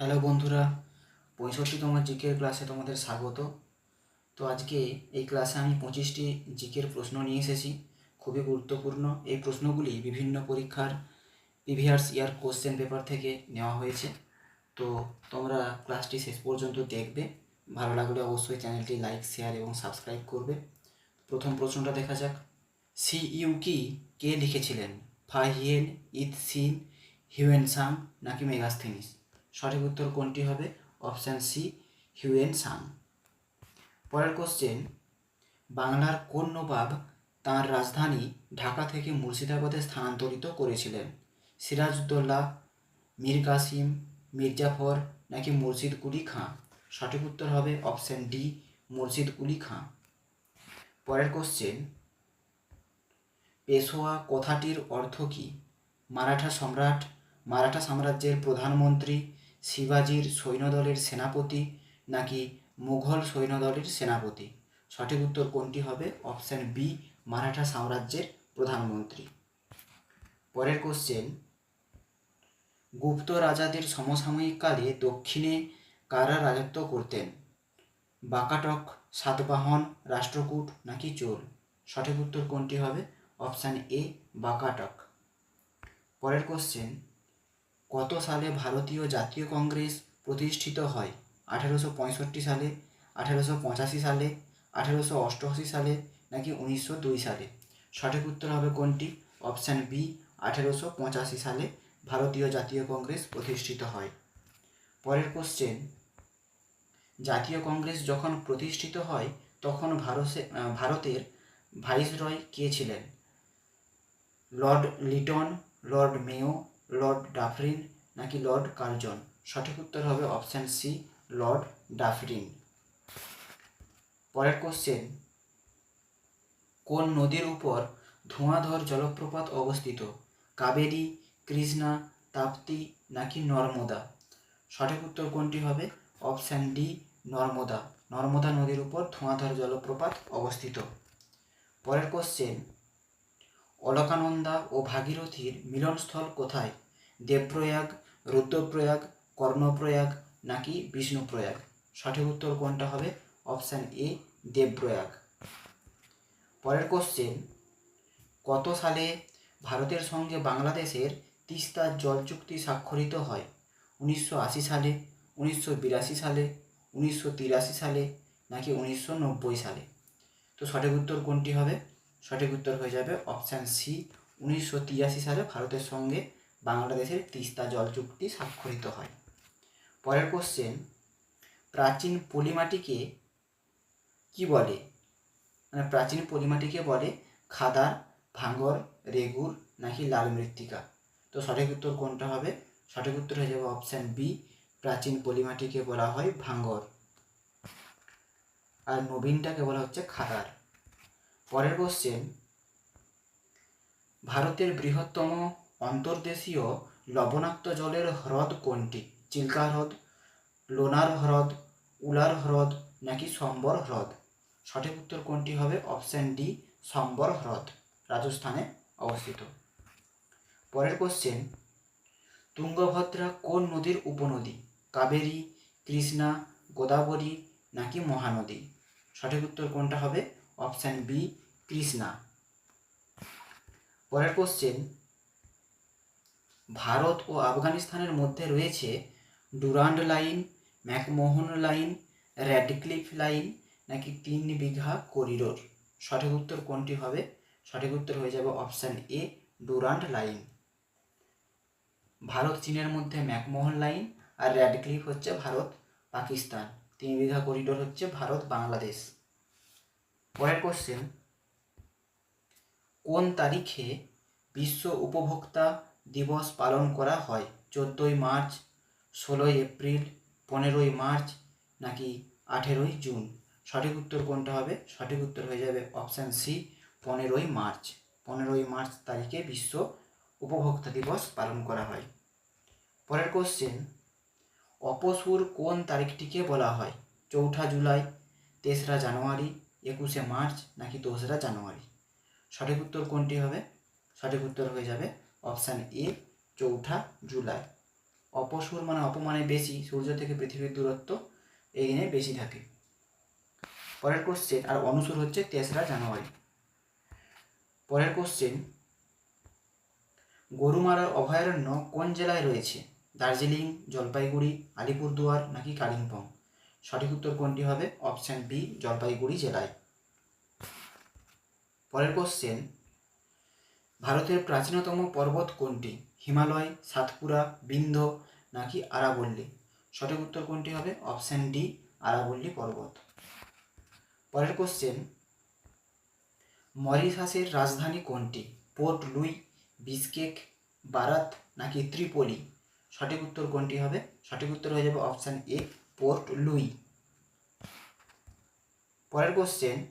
Hello বন্ধুরা পঁয়ষট্টিতম জিকের ক্লাসে তোমাদের স্বাগত। তো আজকে এই ক্লাসে আমি পঁচিশটি জিকের প্রশ্ন নিয়ে এসেছি। খুবই গুরুত্বপূর্ণ। এই প্রশ্নগুলি বিভিন্ন পরীক্ষার প্রিভিয়াস ইয়ার কোশ্চেন পেপার থেকে নেওয়া হয়েছে। তো তোমরা ক্লাসটি শেষ পর্যন্ত দেখবে। ভালো লাগলে অবশ্যই চ্যানেলটি লাইক শেয়ার এবং সাবস্ক্রাইব করবে। প্রথম প্রশ্নটা দেখা যাক। সি ইউ কি? কে লিখেছিলেন? Fahien Itsing Hiuen Tsang নাকি মেগাস্থেনিস? সঠিক উত্তর কোনটি হবে? অপশান সি হিউয়েন সাং পরের কোশ্চেন বাংলার কোন নবাব তাঁর রাজধানী ঢাকা থেকে মুর্শিদাবাদে স্থানান্তরিত করেছিলেন? সিরাজউদ্দৌলা, মীর কাসিম, মির্জাফর নাকি মুর্শিদ কুলি খাঁ? সঠিক উত্তর হবে অপশান ডি, মুর্শিদ কুলি খাঁ। পরের কোশ্চেন পেশোয়া কথাটির অর্থ কী? মারাঠা সম্রাট, মারাঠা সাম্রাজ্যের প্রধানমন্ত্রী শিবাজির সৈন্যদলের সেনাপতি নাকি মুঘল সৈন্যদলের সেনাপতি? সঠিক উত্তর কোনটি হবে? অপশান বি, মারাঠা সাম্রাজ্যের প্রধানমন্ত্রী। পরের কোশ্চেন গুপ্ত রাজাদের সমসাময়িক কালে দক্ষিণে কারা রাজত্ব করতেন? বাকাটক, সাতবাহন, রাষ্ট্রকূট নাকি চোল? সঠিক উত্তর কোনটি হবে? Option A, Vakataka. পরের কোশ্চেন কত সালে ভারতীয় জাতীয় কংগ্রেস প্রতিষ্ঠিত হয়? আঠেরোশো পঁয়ষট্টি সালে, আঠেরোশো পঁচাশি সালে, আঠেরোশো অষ্টআশি সালে নাকি উনিশশো দুই সালে? সঠিক উত্তর হবে কোনটি? অপশান বি, আঠেরোশো পঁচাশি সালে ভারতীয় জাতীয় কংগ্রেস প্রতিষ্ঠিত হয়। পরের কোশ্চেন জাতীয় কংগ্রেস যখন প্রতিষ্ঠিত হয়, তখন ভারতে ভারতের ভাইসরয় কে ছিলেন? Lord Lytton, Lord Mayo Lord Dufferin নাকি লর্ড কার্জন? সঠিক উত্তর হবে অপশান সি লর্ড ডাফরিন। পরের কোশ্চেন কোন নদীর উপর ধোঁয়াধর জলপ্রপাত অবস্থিত? কাবেরী, কৃষ্ণা, তাপ্তি নাকি নর্মদা? সঠিক উত্তর কোনটি হবে? Option D Narmada. নর্মদা নদীর উপর ধোঁয়াধর জলপ্রপাত অবস্থিত। পরের কোশ্চেন অলকানন্দা ও ভাগীরথীর মিলনস্থল কোথায়? দেবপ্রয়াগ, রুদ্রপ্রয়াগ, কর্ণপ্রয়াগ নাকি বিষ্ণুপ্রয়াগ? সঠিক উত্তর কোনটা হবে? Option A, Devprayag. পরের কোশ্চেন কত সালে ভারতের সঙ্গে বাংলাদেশের তিস্তার জল চুক্তি স্বাক্ষরিত হয়? উনিশশো আশি সালে, উনিশশো বিরাশি সালে, উনিশশো তিরাশি সালে নাকি উনিশশো নব্বই সালে? তো সঠিক উত্তর কোনটি হবে? সঠিক উত্তর হয়ে যাবে অপশান সি উনিশশো তিরাশি সালে ভারতের সঙ্গে বাংলাদেশের তিস্তা জল চুক্তি স্বাক্ষরিত হয়। পরের কোশ্চেন প্রাচীন পলিমাটিকে কি বলে? মানে প্রাচীন পলিমাটিকে বলে খাদার, ভাঙ্গর, রেগুর নাকি লাল মৃত্তিকা? তো সঠিক উত্তর কোনটা হবে? সঠিক উত্তর হয়ে যাবে অপশান বি প্রাচীন পলিমাটিকে বলা হয় ভাঙ্গর। আর নবীনটাকে বলা হচ্ছে খাদার। পরের কোশ্চেন ভারতের বৃহত্তম অন্তর্দেশীয় লবণাক্ত জলের হ্রদ কোনটি? চিল্কা হ্রদ, লোনার হ্রদ, উলার হ্রদ নাকি সম্বর হ্রদ? সঠিক উত্তর কোনটি হবে? অপশান ডি সম্বর হ্রদ, রাজস্থানে অবস্থিত। পরের কোশ্চেন তুঙ্গভদ্রা কোন নদীর উপনদী? কাবেরী, কৃষ্ণা, গোদাবরী নাকি মহানদী? সঠিক উত্তর কোনটা হবে? Option B, Krishna. পরের কোশ্চেন ভারত ও আফগানিস্তানের মধ্যে রয়েছে Durand line, McMahon line, Radcliffe line, নাকি তিন বিঘা করিডোর? সঠিক উত্তর কোনটি হবে? সঠিক উত্তর হয়ে যাবে option A, Durand line. Bharat চীনের মধ্যে ম্যাকমোহন লাইন আর র্যাডক্লিফ হচ্ছে ভারত, পাকিস্তান। তিন বিঘা করিডোর হচ্ছে ভারত, বাংলাদেশ। পরের কোশ্চেন কোন তারিখে বিশ্ব উপভোক্তা দিবস পালন করা হয়? চোদ্দোই মার্চ, ষোলোই এপ্রিল, পনেরোই মার্চ নাকি আঠেরোই জুন? সঠিক উত্তর কোনটা হবে? সঠিক উত্তর হয়ে যাবে অপশান সি পনেরোই মার্চ। পনেরোই মার্চ তারিখে বিশ্ব উপভোক্তা দিবস পালন করা হয়। পরের কোশ্চেন অপসুর কোন তারিখটিকে বলা হয়? চৌঠা জুলাই, তেসরা জানুয়ারি একুশে মার্চ নাকি দোসরা জানুয়ারি? সঠিক উত্তর কোনটি হবে? সঠিক উত্তর হয়ে যাবে অপশান এ, চৌঠা জুলাই। অপসুর মানে অপমানে বেশি, সূর্য থেকে পৃথিবীর দূরত্ব এই দিনে বেশি থাকে। পরের কোশ্চেন আর অনুসুর হচ্ছে তেসরা জানুয়ারি। পরের কোশ্চেন গরুমারার অভয়ারণ্য কোন জেলায় রয়েছে? দার্জিলিং, জলপাইগুড়ি, আলিপুরদুয়ার নাকি কালিম্পং? সঠিক উত্তর কোনটি হবে? অপশান বি, জলপাইগুড়ি জেলায়। পরের কোশ্চেন ভারতের প্রাচীনতম পর্বত কোনটি? হিমালয়, সাতপুরা, বিন্ধ্য নাকি আরাবল্লী? সঠিক উত্তর কোনটি হবে? অপশান ডি, আরাবল্লী পর্বত। পরের কোশ্চেন মরিশাসের রাজধানী কোনটি? পোর্ট লুই, বিসকেক, বারাত নাকি ত্রিপলি? সঠিক উত্তর কোনটি হবে? সঠিক উত্তর হয়ে যাবে অপশান এ। পোর্ট লুই পরের কোশ্চেন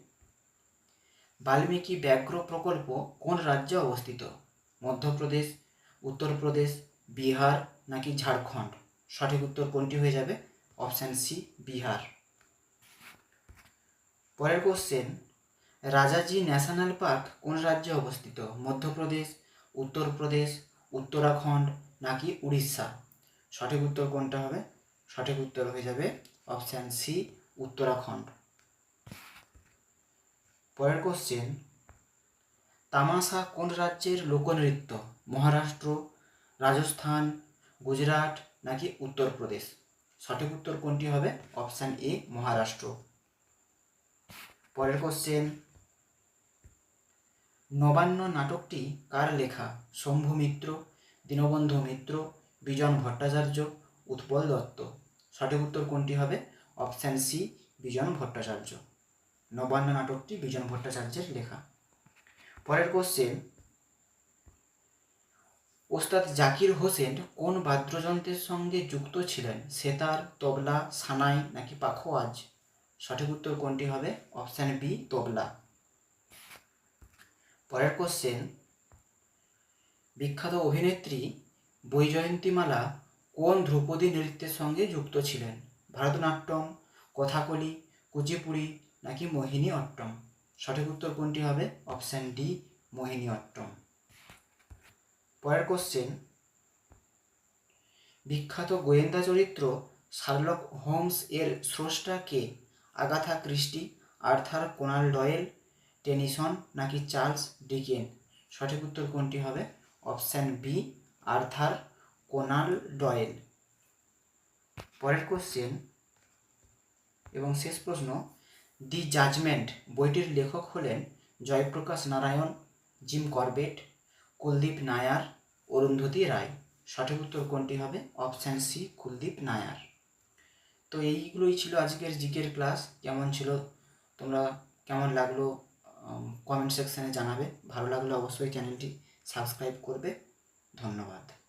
বাল্মীকি ব্যাঘ্র প্রকল্প কোন রাজ্যে অবস্থিত? মধ্যপ্রদেশ, উত্তরপ্রদেশ, বিহার নাকি ঝাড়খণ্ড? সঠিক উত্তর কোনটি হয়ে যাবে? Option C Bihar. পরের কোশ্চেন রাজাজি ন্যাশনাল পার্ক কোন রাজ্যে অবস্থিত? মধ্যপ্রদেশ, উত্তরপ্রদেশ, উত্তরাখণ্ড নাকি উড়িষ্যা? সঠিক উত্তর কোনটা হবে? সঠিক উত্তর হয়ে যাবে অপশান সি উত্তরাখণ্ড। পরের কোশ্চেন তামাশা কোন রাজ্যের লোকনৃত্য? মহারাষ্ট্র, রাজস্থান, গুজরাট নাকি উত্তরপ্রদেশ? সঠিক উত্তর কোনটি হবে? Option A Maharashtra. পরের কোশ্চেন নবান্ন নাটকটি কার লেখা? শম্ভু মিত্র, দীনবন্ধু মিত্র, বিজন ভট্টাচার্য উৎপল দত্ত। সঠিক উত্তর কোনটি হবে? Option C Bijan Bhattacharya. Nabanna নাটকটি বিজন ভট্টাচার্যের লেখা। পরের কোশ্চেন ওস্তাদ জাকির হোসেন কোন বাদ্যযন্ত্রের সঙ্গে যুক্ত ছিলেন? সেতার, তবলা, সানাই নাকি পাখোয়াজ? সঠিক উত্তর কোনটি হবে? Option B tabla. পরের কোশ্চেন বিখ্যাত অভিনেত্রী বৈজয়ন্তীমালা কোন ধ্রুপদী নৃত্যের সঙ্গে যুক্ত ছিলেন? ভারতনাট্যম, কথাকলি, কুচিপুড়ি নাকি মোহিনী অট্টম সঠিক উত্তর কোনটি হবে? অপশান ডি মোহিনী অট্টম পরের কোশ্চেন বিখ্যাত গোয়েন্দা চরিত্র শার্লক হোমস এর স্রষ্টা কে? Agatha Christie, Arthur Conan Doyle, Tennyson নাকি চার্লস ডিকেন? সঠিক উত্তর কোনটি হবে? Option B, Arthur Conan Doyle. পরের কোশ্চেন এবং শেষ প্রশ্ন, দি জাজমেন্ট বইটির লেখক হলেন জয়প্রকাশ নারায়ণ, জিম করবেট, কুলদীপ নায়ার, অরুন্ধতী রায়। সঠিক উত্তর কোনটি হবে? Option C, Kuldip Nayar. তো এইগুলোই ছিল আজকের জিকের ক্লাস। কেমন ছিল? তোমরা কেমন লাগল? কমেন্ট সেকশানে জানাবে। ভালো লাগলে অবশ্যই চ্যানেলটি সাবস্ক্রাইব করবে। ধন্যবাদ।